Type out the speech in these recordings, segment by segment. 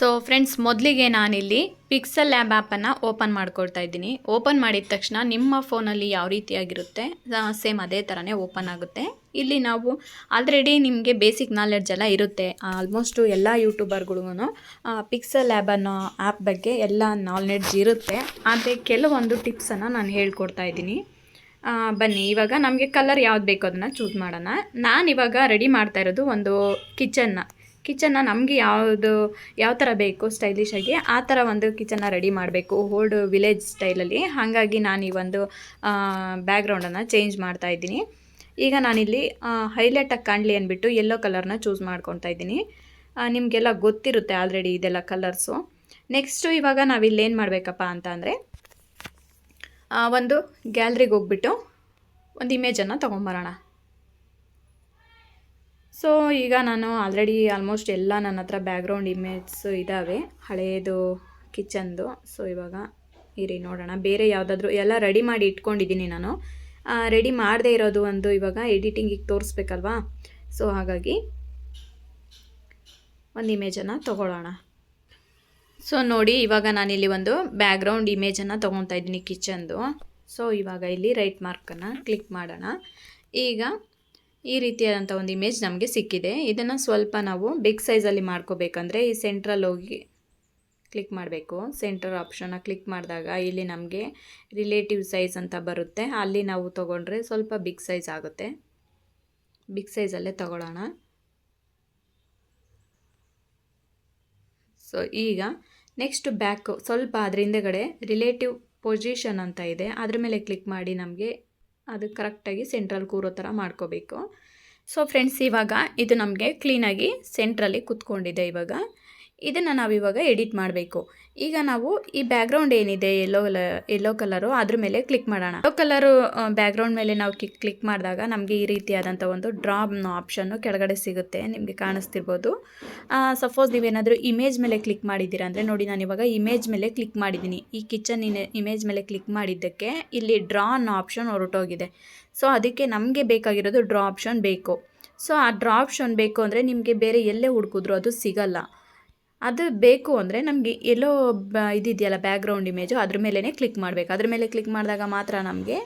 So friends ಮೊದಲಿಗೆ ನಾನಿಲ್ಲಿ pixel lab ಆ್ಯಪನ್ನು ಓಪನ್ ಮಾಡ್ಕೊಳ್ತಾ ಇದ್ದೀನಿ. ಓಪನ್ ಮಾಡಿದ ತಕ್ಷಣ ನಿಮ್ಮ ಫೋನಲ್ಲಿ ಯಾವ ರೀತಿಯಾಗಿರುತ್ತೆ ಸೇಮ್ ಅದೇ ಥರನೇ ಓಪನ್ ಆಗುತ್ತೆ. ಇಲ್ಲಿ ನಾವು ಆಲ್ರೆಡಿ ನಿಮಗೆ ಬೇಸಿಕ್ ನಾಲೆಡ್ಜ್ ಎಲ್ಲ ಇರುತ್ತೆ. ಆಲ್ಮೋಸ್ಟು ಎಲ್ಲ ಯೂಟ್ಯೂಬರ್ಗಳಿಗೂ ಪಿಕ್ಸಲ್ ಲ್ಯಾಬ್ ಅನ್ನೋ ಆ್ಯಪ್ ಬಗ್ಗೆ ಎಲ್ಲ ನಾಲೆಡ್ಜ್ ಇರುತ್ತೆ. ಆದರೆ ಕೆಲವೊಂದು ಟಿಪ್ಸನ್ನು ನಾನು ಹೇಳ್ಕೊಡ್ತಾ ಇದ್ದೀನಿ. ಬನ್ನಿ, ಇವಾಗ ನಮಗೆ ಕಲರ್ ಯಾವ್ದು ಬೇಕೋ ಅದನ್ನು ಚೂಸ್ ಮಾಡೋಣ. ನಾನು ಇವಾಗ ರೆಡಿ ಮಾಡ್ತಾ ಇರೋದು ಒಂದು ಕಿಚನ್ನ ಕಿಚನ್ನ ನಮಗೆ ಯಾವುದು, ಯಾವ ಥರ ಬೇಕು ಸ್ಟೈಲಿಶ್ ಆಗಿ ಆ ಥರ ಒಂದು ಕಿಚನ್ನ ರೆಡಿ ಮಾಡಬೇಕು ಓಲ್ಡ್ ವಿಲೇಜ್ ಸ್ಟೈಲಲ್ಲಿ ಹಾಗಾಗಿ ನಾನು ಈ ಒಂದು ಬ್ಯಾಕ್ಗ್ರೌಂಡನ್ನು ಚೇಂಜ್ ಮಾಡ್ತಾ ಇದ್ದೀನಿ. ಈಗ ನಾನಿಲ್ಲಿ ಹೈಲೈಟಾಗಿ ಕಾಣಲಿ ಅಂದ್ಬಿಟ್ಟು ಯೆಲ್ಲೋ ಕಲರ್ನ ಚೂಸ್ ಮಾಡ್ಕೊತಾ ಇದ್ದೀನಿ. ನಿಮಗೆಲ್ಲ ಗೊತ್ತಿರುತ್ತೆ ಆಲ್ರೆಡಿ ಇದೆಲ್ಲ ಕಲರ್ಸು ನೆಕ್ಸ್ಟು ಇವಾಗ ನಾವಿಲ್ಲಿ ಏನು ಮಾಡಬೇಕಪ್ಪ ಅಂತ ಅಂದರೆ ಒಂದು ಗ್ಯಾಲ್ರಿಗೆ ಹೋಗ್ಬಿಟ್ಟು ಒಂದು ಇಮೇಜನ್ನು ತೊಗೊಂಬರೋಣ. ಸೊ ಈಗ ನಾನು ಆಲ್ರೆಡಿ ಆಲ್ಮೋಸ್ಟ್ ಎಲ್ಲ ನನ್ನ ಹತ್ರ ಬ್ಯಾಕ್ಗ್ರೌಂಡ್ ಇಮೇಜ್ಸು ಇದ್ದಾವೆ ಹಳೆಯದು ಕಿಚನ್ದು. ಸೊ ಇವಾಗ ಇರಿ ನೋಡೋಣ. ಬೇರೆ ಯಾವುದಾದ್ರೂ ಎಲ್ಲ ರೆಡಿ ಮಾಡಿ ಇಟ್ಕೊಂಡಿದ್ದೀನಿ ನಾನು. ರೆಡಿ ಮಾಡದೇ ಇರೋದು ಒಂದು ಇವಾಗ ಎಡಿಟಿಂಗಿಗೆ ತೋರಿಸ್ಬೇಕಲ್ವಾ? ಸೊ ಹಾಗಾಗಿ ಒಂದು ಇಮೇಜನ್ನು ತಗೊಳ್ಳೋಣ. ಸೊ ನೋಡಿ ಇವಾಗ ನಾನಿಲ್ಲಿ ಒಂದು ಬ್ಯಾಕ್ಗ್ರೌಂಡ್ ಇಮೇಜನ್ನು ತೊಗೊತಾ ಇದ್ದೀನಿ ಕಿಚನ್ದು. ಸೊ ಇವಾಗ ಇಲ್ಲಿ ರೈಟ್ ಮಾರ್ಕನ್ನು ಕ್ಲಿಕ್ ಮಾಡೋಣ. ಈಗ ಈ ರೀತಿಯಾದಂಥ ಒಂದು ಇಮೇಜ್ ನಮಗೆ ಸಿಕ್ಕಿದೆ. ಇದನ್ನು ಸ್ವಲ್ಪ ನಾವು ಬಿಗ್ ಸೈಜಲ್ಲಿ ಮಾಡ್ಕೋಬೇಕಂದ್ರೆ ಈ ಸೆಂಟ್ರಲ್ಲಿ ಹೋಗಿ ಕ್ಲಿಕ್ ಮಾಡಬೇಕು. ಸೆಂಟರ್ ಆಪ್ಷನ್ನ ಕ್ಲಿಕ್ ಮಾಡಿದಾಗ ಇಲ್ಲಿ ನಮಗೆ ರಿಲೇಟಿವ್ ಸೈಜ್ ಅಂತ ಬರುತ್ತೆ. ಅಲ್ಲಿ ನಾವು ತೊಗೊಂಡ್ರೆ ಸ್ವಲ್ಪ ಬಿಗ್ ಸೈಜ್ ಆಗುತ್ತೆ. ಬಿಗ್ ಸೈಜಲ್ಲೇ ತಗೊಳ್ಳೋಣ. ಸೊ ಈಗ ನೆಕ್ಸ್ಟ್ ಬ್ಯಾಕ್ ಸ್ವಲ್ಪ ಅದ್ರ ಹಿಂದೆಗಡೆ ರಿಲೇಟಿವ್ ಪೊಸಿಷನ್ ಅಂತ ಇದೆ. ಅದ್ರ ಮೇಲೆ ಕ್ಲಿಕ್ ಮಾಡಿ ನಮಗೆ ಅದು ಕರೆಕ್ಟಾಗಿ ಸೆಂಟ್ರಲ್ಲಿ ಕೂರೋ ಥರ ಮಾಡ್ಕೋಬೇಕು. ಸೊ, ಫ್ರೆಂಡ್ಸ್, ಇವಾಗ ಇದು ನಮಗೆ ಕ್ಲೀನಾಗಿ ಸೆಂಟ್ರಲ್ಲಿ ಕುತ್ಕೊಂಡಿದೆ ಇವಾಗ. ಇದನ್ನು ನಾವಿವಾಗ ಎಡಿಟ್ ಮಾಡಬೇಕು. ಈಗ ನಾವು ಈ ಬ್ಯಾಕ್ಗ್ರೌಂಡ್ ಏನಿದೆ ಎಲ್ಲೋ ಎಲ್ಲೋ ಕಲರು ಅದ್ರ ಮೇಲೆ ಕ್ಲಿಕ್ ಮಾಡೋಣ. ಎಲ್ಲೋ ಕಲರು ಬ್ಯಾಕ್ಗ್ರೌಂಡ್ ಮೇಲೆ ನಾವು ಕ್ಲಿಕ್ ಕ್ಲಿಕ್ ಮಾಡಿದಾಗ ನಮಗೆ ಈ ರೀತಿಯಾದಂಥ ಒಂದು ಡ್ರಾಪ್ ಆಪ್ಷನ್ನು ಕೆಳಗಡೆ ಸಿಗುತ್ತೆ, ನಿಮಗೆ ಕಾಣಿಸ್ತಿರ್ಬೋದು. ಸಪೋಸ್ ನೀವೇನಾದರೂ ಇಮೇಜ್ ಮೇಲೆ ಕ್ಲಿಕ್ ಮಾಡಿದ್ದೀರಾ ಅಂದರೆ ನೋಡಿ ನಾನು ಇವಾಗ ಇಮೇಜ್ ಮೇಲೆ ಕ್ಲಿಕ್ ಮಾಡಿದ್ದೀನಿ ಈ ಕಿಚನ್ ಇಮೇಜ್ ಮೇಲೆ ಕ್ಲಿಕ್ ಮಾಡಿದ್ದಕ್ಕೆ ಇಲ್ಲಿ ಡ್ರಾ ಅನ್ನೋ ಆಪ್ಷನ್ ಹೊರಟೋಗಿದೆ. ಸೊ ಅದಕ್ಕೆ ನಮಗೆ ಬೇಕಾಗಿರೋದು ಡ್ರಾ ಆಪ್ಷನ್ ಬೇಕು. ಸೊ ಆ ಡ್ರಾ ಆಪ್ಷನ್ ಬೇಕು ಅಂದರೆ ನಿಮಗೆ ಬೇರೆ ಎಲ್ಲೇ ಹುಡುಕಿದ್ರು ಅದು ಸಿಗಲ್ಲ. ಅದು ಬೇಕು ಅಂದರೆ ನಮಗೆ ಎಲ್ಲೋ ಇದಿದೆಯಲ್ಲ ಬ್ಯಾಕ್ಗ್ರೌಂಡ್ ಇಮೇಜು ಅದ್ರ ಮೇಲೇ ಕ್ಲಿಕ್ ಮಾಡಬೇಕು. ಅದ್ರ ಮೇಲೆ ಕ್ಲಿಕ್ ಮಾಡಿದಾಗ ಮಾತ್ರ ನಮಗೆ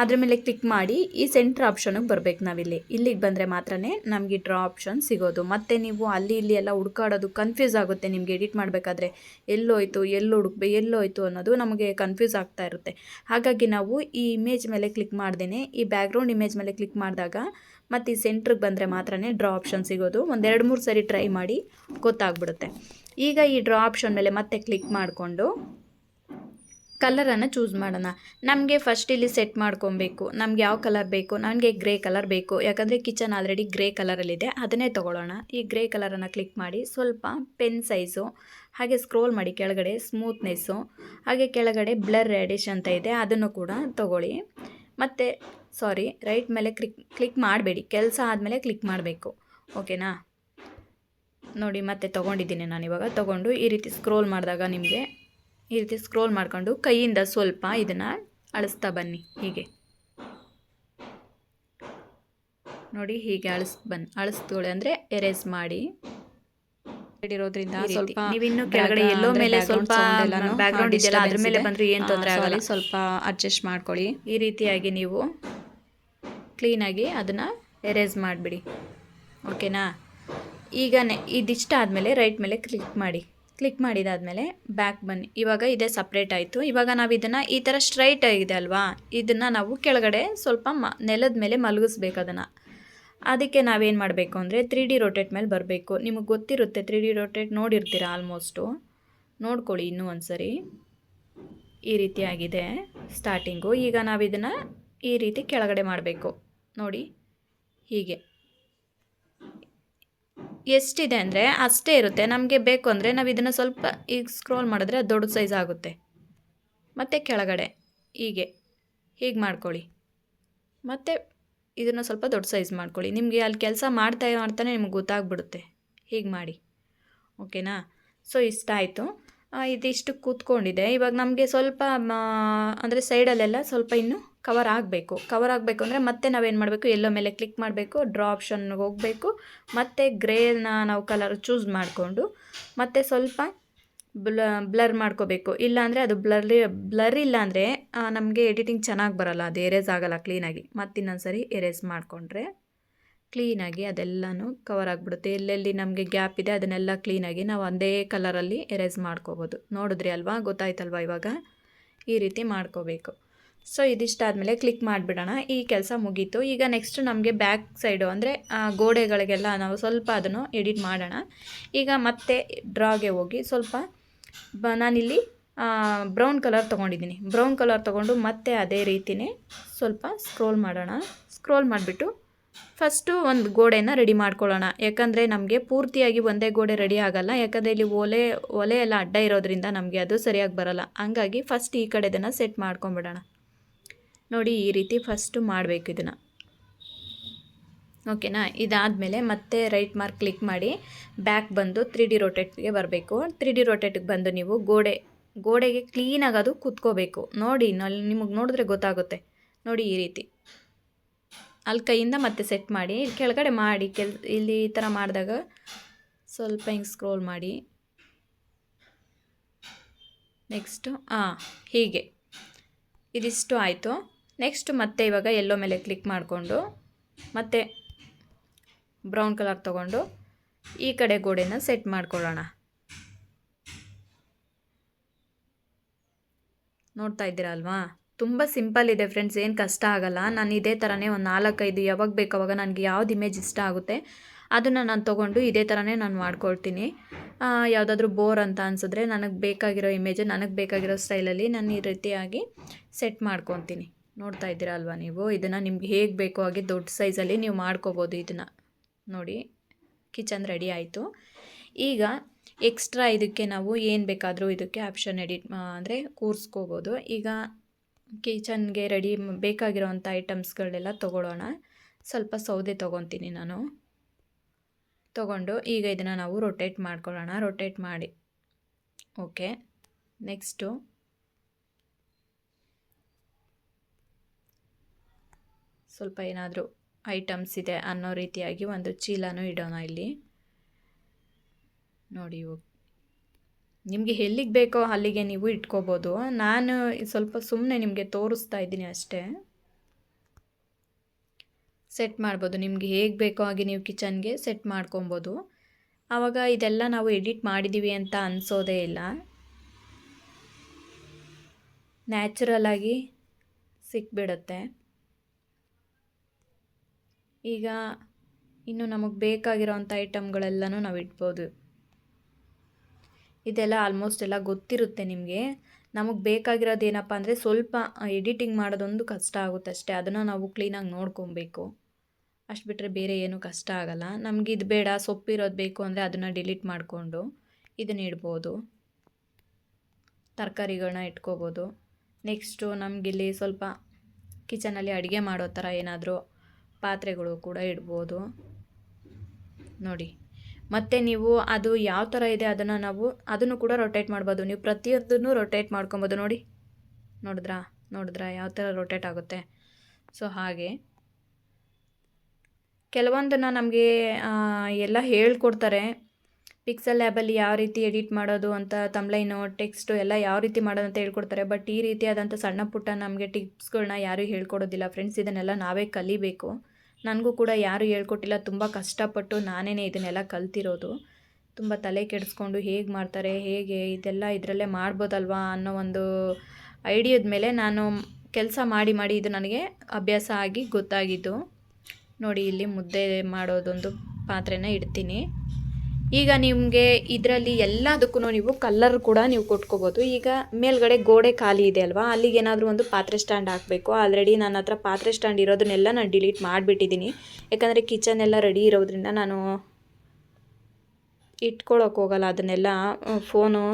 ಅದ್ರ ಮೇಲೆ ಕ್ಲಿಕ್ ಮಾಡಿ ಈ ಸೆಂಟ್ರ್ ಆಪ್ಷನಿಗೆ ಬರಬೇಕು ನಾವಿಲ್ಲಿ. ಇಲ್ಲಿಗೆ ಬಂದರೆ ಮಾತ್ರ ನಮಗೆ ಡ್ರಾ ಆಪ್ಷನ್ ಸಿಗೋದು. ಮತ್ತು ನೀವು ಅಲ್ಲಿ ಇಲ್ಲಿ ಎಲ್ಲ ಹುಡ್ಕಾಡೋದು ಕನ್ಫ್ಯೂಸ್ ಆಗುತ್ತೆ ನಿಮಗೆ ಎಡಿಟ್ ಮಾಡಬೇಕಾದ್ರೆ. ಎಲ್ಲೋಯ್ತು ಎಲ್ಲಿ ಹುಡುಕ್ಬೆ ಎಲ್ಲೋಯ್ತು ಅನ್ನೋದು ನಮಗೆ ಕನ್ಫ್ಯೂಸ್ ಆಗ್ತಾ ಇರುತ್ತೆ. ಹಾಗಾಗಿ ನಾವು ಈ ಇಮೇಜ್ ಮೇಲೆ ಕ್ಲಿಕ್ ಮಾಡ್ದೇ ಈ ಬ್ಯಾಕ್ಗ್ರೌಂಡ್ ಇಮೇಜ್ ಮೇಲೆ ಕ್ಲಿಕ್ ಮಾಡಿದಾಗ ಮತ್ತು ಈ ಸೆಂಟ್ರಿಗೆ ಬಂದರೆ ಮಾತ್ರ ಡ್ರಾ ಆಪ್ಷನ್ ಸಿಗೋದು. ಒಂದೆರಡು ಮೂರು ಸರಿ ಟ್ರೈ ಮಾಡಿ ಗೊತ್ತಾಗ್ಬಿಡುತ್ತೆ. ಈಗ ಈ ಡ್ರಾ ಆಪ್ಷನ್ ಮೇಲೆ ಮತ್ತೆ ಕ್ಲಿಕ್ ಮಾಡಿಕೊಂಡು ಕಲರನ್ನು ಚೂಸ್ ಮಾಡೋಣ. ನಮಗೆ ಫಸ್ಟ್ ಇಲ್ಲಿ ಸೆಟ್ ಮಾಡ್ಕೊಬೇಕು. ನಮ್ಗೆ ಯಾವ ಕಲರ್ ಬೇಕು? ನನಗೆ ಗ್ರೇ ಕಲರ್ ಬೇಕು. ಯಾಕಂದರೆ ಕಿಚನ್ ಆಲ್ರೆಡಿ ಗ್ರೇ ಕಲರಲ್ಲಿದೆ ಅದನ್ನೇ ತೊಗೊಳ್ಳೋಣ. ಈ ಗ್ರೇ ಕಲರನ್ನು ಕ್ಲಿಕ್ ಮಾಡಿ ಸ್ವಲ್ಪ ಪೆನ್ ಸೈಜು ಹಾಗೆ ಸ್ಕ್ರೋಲ್ ಮಾಡಿ ಕೆಳಗಡೆ ಸ್ಮೂತ್ನೆಸ್ಸು ಹಾಗೆ ಕೆಳಗಡೆ ಬ್ಲರ್ ರೆಡಿಶ್ ಅಂತ ಇದೆ, ಅದನ್ನು ಕೂಡ ತಗೊಳ್ಳಿ. ಮತ್ತು ಸಾರಿ ರೈಟ್ ಮೇಲೆ ಕ್ಲಿಕ್ ಕ್ಲಿಕ್ ಮಾಡಬೇಡಿ. ಕೆಲಸ ಆದಮೇಲೆ ಕ್ಲಿಕ್ ಮಾಡಬೇಕು. ಓಕೆನಾ ನೋಡಿ ಮತ್ತೆ ತೊಗೊಂಡಿದ್ದೀನಿ ನಾನು ಇವಾಗ. ತೊಗೊಂಡು ಈ ರೀತಿ ಸ್ಕ್ರೋಲ್ ಮಾಡಿದಾಗ ನಿಮಗೆ ಈ ರೀತಿ ಸ್ಕ್ರೋಲ್ ಮಾಡ್ಕೊಂಡು ಕೈಯಿಂದ ಸ್ವಲ್ಪ ಇದನ್ನು ಅಳಿಸ್ತಾ ಬನ್ನಿ. ಹೀಗೆ. ನೋಡಿ ಹೀಗೆ ಅಳಿಸ್ ಬನ್ ಅಳಿಸ್ತೋಳೆ ಅಂದರೆ ಎರೇಸ್ ಮಾಡಿ. ಇರೋದ್ರಿಂದ ಸ್ವಲ್ಪ ನೀವಿನ್ನು ಕೆಳಗಡೆ ಎಲ್ಲೋ ಮೇಲೆ ಸ್ವಲ್ಪ ಬ್ಯಾಕ್ಗ್ರೌಂಡ್ ಇದೆಯಲ್ಲ ಅದ್ರ ಮೇಲೆ ಬಂದರೆ ಏನು ತೊಂದರೆ ಆಗಲ್ಲ. ಸ್ವಲ್ಪ ಅಡ್ಜಸ್ಟ್ ಮಾಡ್ಕೊಳ್ಳಿ. ಈ ರೀತಿಯಾಗಿ ನೀವು ಕ್ಲೀನಾಗಿ ಅದನ್ನು ಎರೇಸ್ ಮಾಡಿಬಿಡಿ. ಓಕೆನಾ ಈಗ ಇದಿಷ್ಟ ಆದಮೇಲೆ ರೈಟ್ ಮೇಲೆ ಕ್ಲಿಕ್ ಮಾಡಿ. ಕ್ಲಿಕ್ ಮಾಡಿದಾದಮೇಲೆ ಬ್ಯಾಕ್ ಬನ್ನಿ. ಇವಾಗ ಇದೇ ಸಪ್ರೇಟ್ ಆಯಿತು. ಇವಾಗ ನಾವು ಇದನ್ನು ಈ ಥರ ಸ್ಟ್ರೈಟ್ ಆಗಿದೆ ಅಲ್ವಾ? ಇದನ್ನು ನಾವು ಕೆಳಗಡೆ ಸ್ವಲ್ಪ ಮ, ನೆಲದ ಮೇಲೆ ಮಲಗಿಸ್ಬೇಕು ಅದನ್ನು. ಅದಕ್ಕೆ ನಾವೇನು ಮಾಡಬೇಕು ಅಂದರೆ ತ್ರೀ ಡಿ ರೋಟೇಟ್ ಮೇಲೆ ಬರಬೇಕು. ನಿಮಗೆ ಗೊತ್ತಿರುತ್ತೆ ತ್ರೀ ಡಿ ರೋಟೇಟ್ ನೋಡಿರ್ತೀರ ಆಲ್ಮೋಸ್ಟು ನೋಡ್ಕೊಳ್ಳಿ ಇನ್ನೂ ಒಂದು ಸರಿ ಈ ರೀತಿಯಾಗಿದೆ ಸ್ಟಾರ್ಟಿಂಗು ಈಗ ನಾವು ಇದನ್ನು ಈ ರೀತಿ ಕೆಳಗಡೆ ಮಾಡಬೇಕು. ನೋಡಿ, ಹೀಗೆ. ಎಷ್ಟಿದೆ ಅಂದರೆ ಅಷ್ಟೇ ಇರುತ್ತೆ. ನಮಗೆ ಬೇಕು ಅಂದರೆ ನಾವು ಇದನ್ನು ಸ್ವಲ್ಪ ಈಗ ಸ್ಕ್ರೋಲ್ ಮಾಡಿದ್ರೆ ಅದು ದೊಡ್ಡ ಸೈಜ್ ಆಗುತ್ತೆ. ಮತ್ತು ಕೆಳಗಡೆ, ಹೀಗೆ. ಹೀಗೆ ಮಾಡ್ಕೊಳ್ಳಿ. ಮತ್ತು ಇದನ್ನು ಸ್ವಲ್ಪ ದೊಡ್ಡ ಸೈಜ್ ಮಾಡ್ಕೊಳ್ಳಿ. ನಿಮಗೆ ಅಲ್ಲಿ ಕೆಲಸ ಮಾಡ್ತಾ ಮಾಡ್ತಾನೆ ನಿಮ್ಗೆ ಗೊತ್ತಾಗ್ಬಿಡುತ್ತೆ. ಹೀಗೆ ಮಾಡಿ. ಓಕೆನಾ ಸೊ ಇಷ್ಟ ಆಯಿತು ಇದಿಷ್ಟು ಕೂತ್ಕೊಂಡಿದೆ. ಇವಾಗ ನಮಗೆ ಸ್ವಲ್ಪ ಅಂದರೆ ಸೈಡಲ್ಲೆಲ್ಲ ಸ್ವಲ್ಪ ಇನ್ನು ಕವರ್ ಆಗಬೇಕು. ಕವರ್ ಆಗಬೇಕು ಅಂದರೆ ಮತ್ತೆ ನಾವೇನು ಮಾಡಬೇಕು? ಎಲ್ಲೋ ಮೇಲೆ ಕ್ಲಿಕ್ ಮಾಡಬೇಕು ಡ್ರಾ ಆಪ್ಷನ್ಗೆ ಹೋಗಬೇಕು. ಮತ್ತು ಗ್ರೇನ ನಾವು ಕಲರ್ ಚೂಸ್ ಮಾಡಿಕೊಂಡು ಮತ್ತು ಸ್ವಲ್ಪ ಬ್ಲ ಬ್ಲರ್ ಮಾಡ್ಕೋಬೇಕು. ಇಲ್ಲಾಂದರೆ ಅದು ಬ್ಲರ್ಲಿ ಬ್ಲರ್ ಇಲ್ಲ ಅಂದರೆ ನಮಗೆ ಎಡಿಟಿಂಗ್ ಚೆನ್ನಾಗಿ ಬರಲ್ಲ. ಅದು ಎರೇಸ್ ಆಗಲ್ಲ ಕ್ಲೀನಾಗಿ ಮತ್ತೆ ಇನ್ನೊಂದು ಸರಿ ಎರೇಸ್ ಮಾಡಿಕೊಂಡ್ರೆ ಕ್ಲೀನಾಗಿ ಅದೆಲ್ಲನೂ ಕವರ್ ಆಗಿಬಿಡುತ್ತೆ. ಎಲ್ಲೆಲ್ಲಿ ನಮಗೆ ಗ್ಯಾಪ್ ಇದೆ ಅದನ್ನೆಲ್ಲ ಕ್ಲೀನಾಗಿ ನಾವು ಒಂದೇ ಕಲರಲ್ಲಿ ಎರೇಸ್ ಮಾಡ್ಕೋಬೋದು. ನೋಡಿದ್ರಿ ಅಲ್ವಾ? ಗೊತ್ತಾಯ್ತಲ್ವಾ ಇವಾಗ? ಈ ರೀತಿ ಮಾಡ್ಕೋಬೇಕು. ಸೊ ಇದಿಷ್ಟಾದಮೇಲೆ ಕ್ಲಿಕ್ ಮಾಡಿಬಿಡೋಣ. ಈ ಕೆಲಸ ಮುಗೀತು. ಈಗ ನೆಕ್ಸ್ಟ್ ನಮಗೆ ಬ್ಯಾಕ್ ಸೈಡು ಅಂದರೆ ಗೋಡೆಗಳಿಗೆಲ್ಲ ನಾವು ಸ್ವಲ್ಪ ಅದನ್ನು ಎಡಿಟ್ ಮಾಡೋಣ. ಈಗ ಮತ್ತೆ ಡ್ರಾಗೆ ಹೋಗಿ ಸ್ವಲ್ಪ, ಬ, ನಾನಿಲ್ಲಿ ಬ್ರೌನ್ ಕಲರ್ ತೊಗೊಂಡಿದ್ದೀನಿ. ಬ್ರೌನ್ ಕಲರ್ ತೊಗೊಂಡು ಮತ್ತೆ ಅದೇ ರೀತಿಯೇ ಸ್ವಲ್ಪ ಸ್ಕ್ರೋಲ್ ಮಾಡೋಣ. ಸ್ಕ್ರೋಲ್ ಮಾಡಿಬಿಟ್ಟು ಫಸ್ಟು ಒಂದು ಗೋಡೆನ ರೆಡಿ ಮಾಡ್ಕೊಳ್ಳೋಣ. ಯಾಕಂದರೆ ನಮಗೆ ಪೂರ್ತಿಯಾಗಿ ಒಂದೇ ಗೋಡೆ ರೆಡಿ ಆಗೋಲ್ಲ. ಯಾಕಂದರೆ ಇಲ್ಲಿ ಒಲೆ ಒಲೆ ಎಲ್ಲ ಅಡ್ಡ ಇರೋದ್ರಿಂದ ನಮಗೆ ಅದು ಸರಿಯಾಗಿ ಬರೋಲ್ಲ. ಹಂಗಾಗಿ ಫಸ್ಟ್ ಈ ಕಡೆದನ್ನು ಸೆಟ್ ಮಾಡ್ಕೊಂಬಿಡೋಣ. ನೋಡಿ ಈ ರೀತಿ ಫಸ್ಟು ಮಾಡಬೇಕು ಇದನ್ನು. ಓಕೆನಾ ಇದಾದಮೇಲೆ ಮತ್ತೆ ರೈಟ್ ಮಾರ್ಕ್ ಕ್ಲಿಕ್ ಮಾಡಿ ಬ್ಯಾಕ್ ಬಂದು ತ್ರೀ ಡಿ ರೋಟೇಟ್ಗೆ ಬರಬೇಕು. ತ್ರೀ ಡಿ ರೋಟೇಟಿಗೆ ಬಂದು ನೀವು ಗೋಡೆ, ಗೋಡೆಗೆ ಕ್ಲೀನಾಗಿ ಅದು ಕುತ್ಕೋಬೇಕು. ನೋಡಿ ನಲ್ಲಿ ನಿಮಗೆ ನೋಡಿದ್ರೆ ಗೊತ್ತಾಗುತ್ತೆ. ನೋಡಿ ಈ ರೀತಿ. ಅಲ್ಲಿ ಕೈಯಿಂದ ಮತ್ತೆ ಸೆಟ್ ಮಾಡಿ, ಇಲ್ಲಿ ಕೆಳಗಡೆ ಮಾಡಿ, ಕೆಲ್, ಇಲ್ಲಿ ಈ ಥರ ಮಾಡಿದಾಗ ಸ್ವಲ್ಪ ಹಿಂಗೆ ಸ್ಕ್ರೋಲ್ ಮಾಡಿ. ನೆಕ್ಸ್ಟು ಹಾಂ ಹೀಗೆ. ಇದಿಷ್ಟು ಆಯಿತು. ನೆಕ್ಸ್ಟ್ ಮತ್ತೆ ಇವಾಗ ಎಲ್ಲೋ ಮೇಲೆ ಕ್ಲಿಕ್ ಮಾಡಿಕೊಂಡು, ಮತ್ತೆ ಬ್ರೌನ್ ಕಲರ್ ತಗೊಂಡು ಈ ಕಡೆ ಗೋಡೆನ ಸೆಟ್ ಮಾಡ್ಕೊಳ್ಳೋಣ. ನೋಡ್ತಾ ಇದ್ದೀರಾ ಅಲ್ವಾ? ತುಂಬ ಸಿಂಪಲ್ ಇದೆ ಫ್ರೆಂಡ್ಸ್ ಏನು ಕಷ್ಟ ಆಗಲ್ಲ. ನಾನು ಇದೇ ಥರನೇ ಒಂದು ನಾಲ್ಕೈದು ಯಾವಾಗ ಬೇಕು ಅವಾಗ ನನಗೆ ಯಾವ್ದು ಇಮೇಜ್ ಇಷ್ಟ ಆಗುತ್ತೆ, ಅದನ್ನು ನಾನು ತೊಗೊಂಡು ಇದೇ ಥರನೇ ನಾನು ಮಾಡ್ಕೊಳ್ತೀನಿ. ಯಾವುದಾದ್ರೂ ಬೋರ್ ಅಂತ ಅನಿಸಿದ್ರೆ ನನಗೆ ಬೇಕಾಗಿರೋ ಇಮೇಜ್ ನನಗೆ ಬೇಕಾಗಿರೋ ಸ್ಟೈಲಲ್ಲಿ ನಾನು ಈ ರೀತಿಯಾಗಿ ಸೆಟ್ ಮಾಡ್ಕೊತೀನಿ. ನೋಡ್ತಾ ಇದ್ದೀರಾ ಅಲ್ವಾ ನೀವು? ಇದನ್ನು ನಿಮ್ಗೆ ಹೇಗೆ ಬೇಕೋ ಹಾಗೆ ದೊಡ್ಡ ಸೈಜಲ್ಲಿ ನೀವು ಮಾಡ್ಕೋಬೋದು ಇದನ್ನು. ನೋಡಿ, ಕಿಚನ್ ರೆಡಿ ಆಯಿತು. ಈಗ ಎಕ್ಸ್ಟ್ರಾ ಇದಕ್ಕೆ ನಾವು ಏನು ಬೇಕಾದರೂ ಇದಕ್ಕೆ ಆಪ್ಷನ್ ಎಡಿಟ್ ಅಂದರೆ ಕೂರಿಸ್ಕೋಬೋದು. ಈಗ ಕಿಚನ್ಗೆ ರೆಡಿ ಬೇಕಾಗಿರೋವಂಥ ಐಟಮ್ಸ್ಗಳೆಲ್ಲ ತೊಗೊಳ್ಳೋಣ. ಸ್ವಲ್ಪ ಸೌದೆ ತೊಗೊತೀನಿ ನಾನು. ತೊಗೊಂಡು ಈಗ ಇದನ್ನು ನಾವು ರೊಟೇಟ್ ಮಾಡ್ಕೊಳ್ಳೋಣ. ರೊಟೇಟ್ ಮಾಡಿ. ಓಕೆ ನೆಕ್ಸ್ಟು ಸ್ವಲ್ಪ ಏನಾದರೂ ಐಟಮ್ಸ್ ಇದೆ ಅನ್ನೋ ರೀತಿಯಾಗಿ ಒಂದು ಚೀಲನೂ ಇಡೋಣ ಇಲ್ಲಿ. ನೋಡಿ ನಿಮಗೆ ಎಲ್ಲಿಗೆ ಬೇಕೋ ಅಲ್ಲಿಗೆ ನೀವು ಇಟ್ಕೋಬೋದು. ನಾನು ಸ್ವಲ್ಪ ಸುಮ್ಮನೆ ನಿಮಗೆ ತೋರಿಸ್ತಾ ಇದ್ದೀನಿ ಅಷ್ಟೇ. ಸೆಟ್ ಮಾಡ್ಬೋದು. ನಿಮಗೆ ಹೇಗೆ ಬೇಕೋ ಹಾಗೆ ನೀವು ಕಿಚನ್ಗೆ ಸೆಟ್ ಮಾಡ್ಕೊಬೋದು. ಆವಾಗ ಇದೆಲ್ಲ ನಾವು ಎಡಿಟ್ ಮಾಡಿದ್ದೀವಿ ಅಂತ ಅನಿಸೋದೇ ಇಲ್ಲ. ನ್ಯಾಚುರಲ್ಲಾಗಿ ಸಿಕ್ಬಿಡುತ್ತೆ. ಈಗ ಇನ್ನು ನಮಗೆ ಬೇಕಾಗಿರೋವಂಥ ಐಟಮ್ಗಳೆಲ್ಲನೂ ನಾವು ಇಡ್ಬೋದು. ಇದೆಲ್ಲ ಆಲ್ಮೋಸ್ಟ್ ಎಲ್ಲ ಗೊತ್ತಿರುತ್ತೆ ನಿಮಗೆ. ನಮಗೆ ಬೇಕಾಗಿರೋದು ಏನಪ್ಪ ಅಂದರೆ ಸ್ವಲ್ಪ ಎಡಿಟಿಂಗ್ ಮಾಡೋದೊಂದು ಕಷ್ಟ ಆಗುತ್ತೆ ಅಷ್ಟೇ. ಅದನ್ನು ನಾವು ಕ್ಲೀನಾಗಿ ನೋಡ್ಕೊಬೇಕು. ಅಷ್ಟು ಬಿಟ್ಟರೆ ಬೇರೆ ಏನೂ ಕಷ್ಟ ಆಗಲ್ಲ. ನಮಗೆ ಇದು ಬೇಡ, ಸೊಪ್ಪಿರೋದು ಬೇಕು ಅಂದರೆ ಅದನ್ನು ಡಿಲೀಟ್ ಮಾಡಿಕೊಂಡು ಇದನ್ನ ಇಡ್ಬೋದು. ತರಕಾರಿಗಳನ್ನ ಇಟ್ಕೋಬೋದು. ನೆಕ್ಸ್ಟು ನಮಗಿಲ್ಲಿ ಸ್ವಲ್ಪ ಕಿಚನಲ್ಲಿ ಅಡುಗೆ ಮಾಡೋ ಥರ ಏನಾದರೂ ಪಾತ್ರೆಗಳು ಕೂಡ ಇಡ್ಬೋದು. ನೋಡಿ, ಮತ್ತು ನೀವು ಅದು ಯಾವ ಥರ ಇದೆ ಅದನ್ನು ನಾವು, ಅದನ್ನು ಕೂಡ ರೊಟೇಟ್ ಮಾಡ್ಬೋದು. ನೀವು ಪ್ರತಿಯೊಂದನ್ನು ರೊಟೇಟ್ ಮಾಡ್ಕೊಬೋದು. ನೋಡಿ, ನೋಡಿದ್ರಾ? ನೋಡಿದ್ರಾ? ಯಾವ ಥರ ರೊಟೇಟ್ ಆಗುತ್ತೆ? ಸೊ ಹಾಗೆ. ಕೆಲವೊಂದನ್ನು ನಮಗೆ ಎಲ್ಲ ಹೇಳ್ಕೊಡ್ತಾರೆ. ಪಿಕ್ಸಲ್ ಲ್ಯಾಬಲ್ಲಿ ಯಾವ ರೀತಿ ಎಡಿಟ್ ಮಾಡೋದು ಅಂತ ತಮ್ಲೈನು ಟೆಕ್ಸ್ಟು ಎಲ್ಲ ಯಾವ ರೀತಿ ಮಾಡೋದು ಅಂತ ಹೇಳ್ಕೊಡ್ತಾರೆ. ಬಟ್ ಈ ರೀತಿಯಾದಂಥ ಸಣ್ಣ ಪುಟ್ಟ ನಮಗೆ ಟಿಪ್ಸ್ಗಳನ್ನ ಯಾರೂ ಹೇಳ್ಕೊಡೋದಿಲ್ಲ. ಫ್ರೆಂಡ್ಸ್ ಇದನ್ನೆಲ್ಲ ನಾವೇ ಕಲಿಬೇಕು. ನನಗೂ ಕೂಡ ಯಾರೂ ಹೇಳ್ಕೊಟ್ಟಿಲ್ಲ. ತುಂಬ ಕಷ್ಟಪಟ್ಟು ನಾನೇ ಇದನ್ನೆಲ್ಲ ಕಲ್ತಿರೋದು. ತುಂಬ ತಲೆ ಕೆಡಿಸ್ಕೊಂಡು ಹೇಗೆ ಮಾಡ್ತಾರೆ, ಹೇಗೆ ಇದೆಲ್ಲ ಇದರಲ್ಲೇ ಮಾಡ್ಬೋದಲ್ವಾ ಅನ್ನೋ ಒಂದು ಐಡಿಯಾದ ಮೇಲೆ ನಾನು ಕೆಲಸ ಮಾಡಿ ಮಾಡಿ ಇದು ನನಗೆ ಅಭ್ಯಾಸ ಆಗಿ ಗೊತ್ತಾಗಿದ್ದು. ನೋಡಿ, ಇಲ್ಲಿ ಮುದ್ದೆ ಮಾಡೋದೊಂದು ಪಾತ್ರೆನ ಇಡ್ತೀನಿ. ಈಗ ನಿಮಗೆ ಇದರಲ್ಲಿ ಎಲ್ಲದಕ್ಕೂ ನೀವು ಕಲ್ಲರ್ ಕೂಡ ನೀವು ಕೊಟ್ಕೋಬೋದು. ಈಗ ಮೇಲ್ಗಡೆ ಗೋಡೆ ಖಾಲಿ ಇದೆ ಅಲ್ವಾ? ಅಲ್ಲಿಗೆ ಏನಾದರೂ ಒಂದು ಪಾತ್ರೆ ಸ್ಟ್ಯಾಂಡ್ ಹಾಕಬೇಕು. ಆಲ್ರೆಡಿ ನನ್ನ ಹತ್ರ ಪಾತ್ರೆ ಸ್ಟ್ಯಾಂಡ್ ಇರೋದನ್ನೆಲ್ಲ ನಾನು ಡಿಲೀಟ್ ಮಾಡಿಬಿಟ್ಟಿದ್ದೀನಿ. ಯಾಕಂದರೆ ಕಿಚನ್ ಎಲ್ಲ ರೆಡಿ ಇರೋದ್ರಿಂದ ನಾನು ಇಟ್ಕೊಳ್ಳೋಕೆ ಹೋಗಲ್ಲ. ಅದನ್ನೆಲ್ಲ ಫೋನು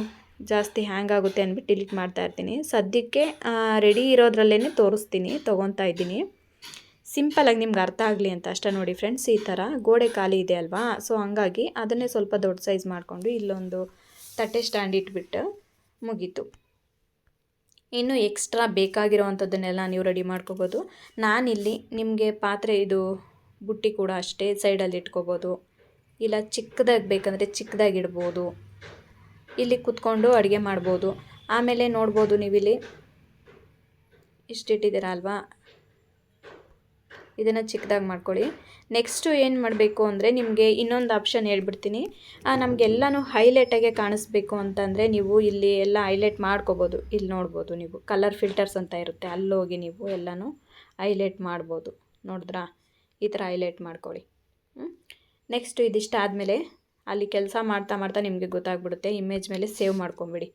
ಜಾಸ್ತಿ ಹ್ಯಾಂಗ್ ಆಗುತ್ತೆ ಅಂದ್ಬಿಟ್ಟು ಡಿಲೀಟ್ ಮಾಡ್ತಾ ಇರ್ತೀನಿ. ಸದ್ಯಕ್ಕೆ ರೆಡಿ ಇರೋದ್ರಲ್ಲೇ ತೋರಿಸ್ತೀನಿ, ತೊಗೊತಾ ಇದ್ದೀನಿ. ಸಿಂಪಲಾಗಿ ನಿಮ್ಗೆ ಅರ್ಥ ಆಗಲಿ ಅಂತ ಅಷ್ಟೇ ನೋಡಿ ಫ್ರೆಂಡ್ಸ್ ಈ ಥರ ಗೋಡೆ ಖಾಲಿ ಇದೆ ಅಲ್ವಾ? ಸೊ ಹಂಗಾಗಿ ಅದನ್ನೇ ಸ್ವಲ್ಪ ದೊಡ್ಡ ಸೈಜ್ ಮಾಡಿಕೊಂಡು ಇಲ್ಲೊಂದು ತಟ್ಟೆ ಸ್ಟ್ಯಾಂಡ್ ಇಟ್ಬಿಟ್ಟು ಮುಗೀತು. ಇನ್ನು ಎಕ್ಸ್ಟ್ರಾ ಬೇಕಾಗಿರೋವಂಥದ್ದನ್ನೆಲ್ಲ ನೀವು ರೆಡಿ ಮಾಡ್ಕೋಬೋದು. ನಾನಿಲ್ಲಿ ನಿಮಗೆ ಪಾತ್ರೆ ಇದು ಬುಟ್ಟಿ ಕೂಡ ಅಷ್ಟೇ ಸೈಡಲ್ಲಿ ಇಟ್ಕೋಬೋದು. ಇಲ್ಲ ಚಿಕ್ಕದಾಗಿ ಬೇಕಂದರೆ ಚಿಕ್ಕದಾಗಿ ಇಡ್ಬೋದು. ಇಲ್ಲಿ ಕುತ್ಕೊಂಡು ಅಡುಗೆ ಮಾಡ್ಬೋದು. ಆಮೇಲೆ ನೋಡ್ಬೋದು ನೀವಿಲ್ಲಿ. ಇಷ್ಟಿಟ್ಟಿದ್ದೀರ ಅಲ್ವಾ? ಇದನ್ನು ಚಿಕ್ಕದಾಗಿ ಮಾಡ್ಕೊಳ್ಳಿ. ನೆಕ್ಸ್ಟು ಏನು ಮಾಡಬೇಕು ಅಂದರೆ ನಿಮಗೆ ಇನ್ನೊಂದು ಆಪ್ಷನ್ ಹೇಳ್ಬಿಡ್ತೀನಿ. ನಮಗೆಲ್ಲನೂ ಹೈಲೈಟಾಗೆ ಕಾಣಿಸ್ಬೇಕು ಅಂತಂದರೆ ನೀವು ಇಲ್ಲಿ ಎಲ್ಲ ಹೈಲೈಟ್ ಮಾಡ್ಕೋಬೋದು. ಇಲ್ಲಿ ನೋಡ್ಬೋದು ನೀವು. ಕಲರ್ ಫಿಲ್ಟರ್ಸ್ ಅಂತ ಇರುತ್ತೆ. ಅಲ್ಲೋಗಿ ನೀವು ಎಲ್ಲನೂ ಹೈಲೈಟ್ ಮಾಡ್ಬೋದು. ನೋಡಿದ್ರಾ? ಈ ಥರ ಹೈಲೈಟ್ ಮಾಡ್ಕೊಳ್ಳಿ. ನೆಕ್ಸ್ಟು ಇದಿಷ್ಟ ಆದಮೇಲೆ ಅಲ್ಲಿ ಕೆಲಸ ಮಾಡ್ತಾ ಮಾಡ್ತಾ ನಿಮಗೆ ಗೊತ್ತಾಗ್ಬಿಡುತ್ತೆ. ಇಮೇಜ್ ಮೇಲೆ ಸೇವ್ ಮಾಡ್ಕೊಂಬಿಡಿ.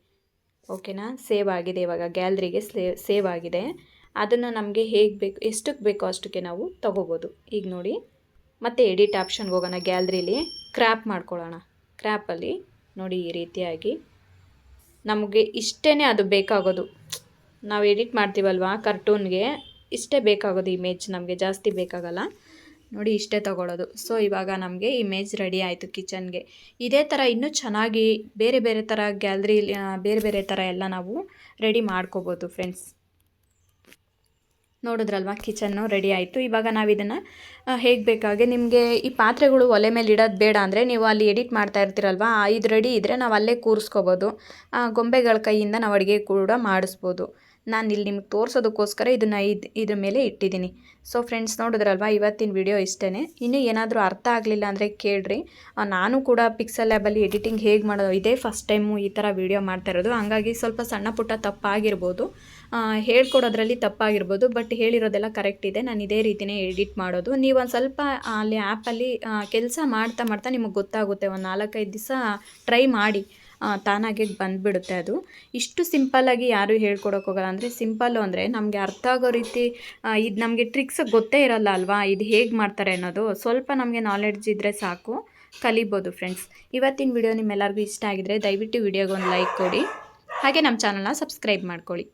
ಓಕೆನಾ ಸೇವ್ ಆಗಿದೆ ಇವಾಗ. ಗ್ಯಾಲ್ರಿಗೆ ಸೇವ್ ಸೇವ್ ಆಗಿದೆ. ಅದನ್ನು ನಮಗೆ ಹೇಗೆ ಬೇಕು ಎಷ್ಟಕ್ಕೆ ಬೇಕೋ ಅಷ್ಟಕ್ಕೆ ನಾವು ತಗೋಬೋದು. ಈಗ ನೋಡಿ, ಮತ್ತೆ ಎಡಿಟ್ ಆಪ್ಷನ್ಗೆ ಹೋಗೋಣ ಗ್ಯಾಲ್ರಿಲಿ ಕ್ರ್ಯಾಪ್ ಮಾಡ್ಕೊಳ್ಳೋಣ. ಕ್ರ್ಯಾಪಲ್ಲಿ ನೋಡಿ ಈ ರೀತಿಯಾಗಿ ನಮಗೆ ಇಷ್ಟೇ ಅದು ಬೇಕಾಗೋದು. ನಾವು ಎಡಿಟ್ ಮಾಡ್ತೀವಲ್ವಾ ಕರ್ಟೂನ್ಗೆ ಇಷ್ಟೇ ಬೇಕಾಗೋದು ಇಮೇಜ್ ನಮಗೆ, ಜಾಸ್ತಿ ಬೇಕಾಗಲ್ಲ. ನೋಡಿ ಇಷ್ಟೇ ತಗೊಳ್ಳೋದು ಸೊ ಇವಾಗ ನಮಗೆ ಇಮೇಜ್ ರೆಡಿ ಆಯಿತು ಕಿಚನ್ಗೆ ಇದೇ ಥರ ಇನ್ನೂ ಚೆನ್ನಾಗಿ ಬೇರೆ ಬೇರೆ ಥರ ಗ್ಯಾಲ್ರಿ ಬೇರೆ ಬೇರೆ ಥರ ಎಲ್ಲ ನಾವು ರೆಡಿ ಮಾಡ್ಕೋಬೋದು ಫ್ರೆಂಡ್ಸ್ ನೋಡಿದ್ರಲ್ವ? ಕಿಚನ್ನು ರೆಡಿ ಆಯಿತು. ಇವಾಗ ನಾವು ಇದನ್ನು ಹೇಗೆ ಬೇಕಾಗೆ ನಿಮಗೆ ಈ ಪಾತ್ರೆಗಳು ಒಲೆ ಮೇಲೆ ಇಡೋದು ಬೇಡ ಅಂದರೆ ನೀವು ಅಲ್ಲಿ ಎಡಿಟ್ ಮಾಡ್ತಾ ಇರ್ತೀರಲ್ವ? ಇದು ರೆಡಿ ಇದ್ದರೆ ನಾವು ಅಲ್ಲೇ ಕೂರಿಸ್ಕೋಬೋದು. ಗೊಂಬೆಗಳ ಕೈಯಿಂದ ನಾವು ಅಡುಗೆ ಕೂಡ ಮಾಡಿಸ್ಬೋದು. ನಾನು ಇಲ್ಲಿ ನಿಮ್ಗೆ ತೋರಿಸೋದಕ್ಕೋಸ್ಕರ ಇದನ್ನು ಇದು, ಇದ್ರ ಮೇಲೆ ಇಟ್ಟಿದ್ದೀನಿ. ಸೊ ಫ್ರೆಂಡ್ಸ್ ನೋಡಿದ್ರಲ್ವ? ಇವತ್ತಿನ ವಿಡಿಯೋ ಇಷ್ಟೇ ಇನ್ನೂ ಏನಾದರೂ ಅರ್ಥ ಆಗಲಿಲ್ಲ ಅಂದರೆ ಕೇಳ್ರಿ. ನಾನು ಕೂಡ ಪಿಕ್ಸಲ್ ಲ್ಯಾಬಲ್ಲಿ ಎಡಿಟಿಂಗ್ ಹೇಗೆ ಮಾಡೋದು, ಇದೇ ಫಸ್ಟ್ ಟೈಮು ಈ ಥರ ವಿಡಿಯೋ ಮಾಡ್ತಾ ಇರೋದು. ಹಂಗಾಗಿ ಸ್ವಲ್ಪ ಸಣ್ಣ ಪುಟ್ಟ ತಪ್ಪಾಗಿರ್ಬೋದು. ಹೇಳ್ಕೊಡೋದ್ರಲ್ಲಿ ತಪ್ಪಾಗಿರ್ಬೋದು ಬಟ್ ಹೇಳಿರೋದೆಲ್ಲ ಕರೆಕ್ಟ್ ಇದೆ. ನಾನು ಇದೇ ರೀತಿಯೇ ಎಡಿಟ್ ಮಾಡೋದು. ನೀವು ಒಂದು ಸ್ವಲ್ಪ ಅಲ್ಲಿ ಆ್ಯಪಲ್ಲಿ ಕೆಲಸ ಮಾಡ್ತಾ ಮಾಡ್ತಾ ನಿಮಗೆ ಗೊತ್ತಾಗುತ್ತೆ. ಒಂದು ನಾಲ್ಕೈದು ದಿವಸ ಟ್ರೈ ಮಾಡಿ ತಾನಾಗೆ ಬಂದುಬಿಡುತ್ತೆ ಅದು. ಇಷ್ಟು ಸಿಂಪಲ್ಲಾಗಿ ಯಾರೂ ಹೇಳ್ಕೊಡೋಕೆ ಹೋಗಲ್ಲ. ಅಂದರೆ ಸಿಂಪಲ್ಲು ಅಂದರೆ ನಮಗೆ ಅರ್ಥ ಆಗೋ ರೀತಿ ಇದು ನಮಗೆ ಟ್ರಿಕ್ಸ್ ಗೊತ್ತೇ ಇರಲ್ಲ ಅಲ್ವಾ? ಇದು ಹೇಗೆ ಮಾಡ್ತಾರೆ ಅನ್ನೋದು. ಸ್ವಲ್ಪ ನಮಗೆ ನಾಲೆಡ್ಜ್ ಇದ್ದರೆ ಸಾಕು. ಕಲಿಬೋದು ಫ್ರೆಂಡ್ಸ್ ಇವತ್ತಿನ ವಿಡಿಯೋ ನಿಮ್ಮೆಲ್ಲರಿಗೂ ಇಷ್ಟ ಆಗಿದ್ರೆ ದಯವಿಟ್ಟು ವಿಡಿಯೋಗೆ ಒಂದು ಲೈಕ್ ಕೊಡಿ. ಹಾಗೆ ನಮ್ಮ ಚಾನಲ್ನ ಸಬ್ಸ್ಕ್ರೈಬ್ ಮಾಡ್ಕೊಳ್ಳಿ.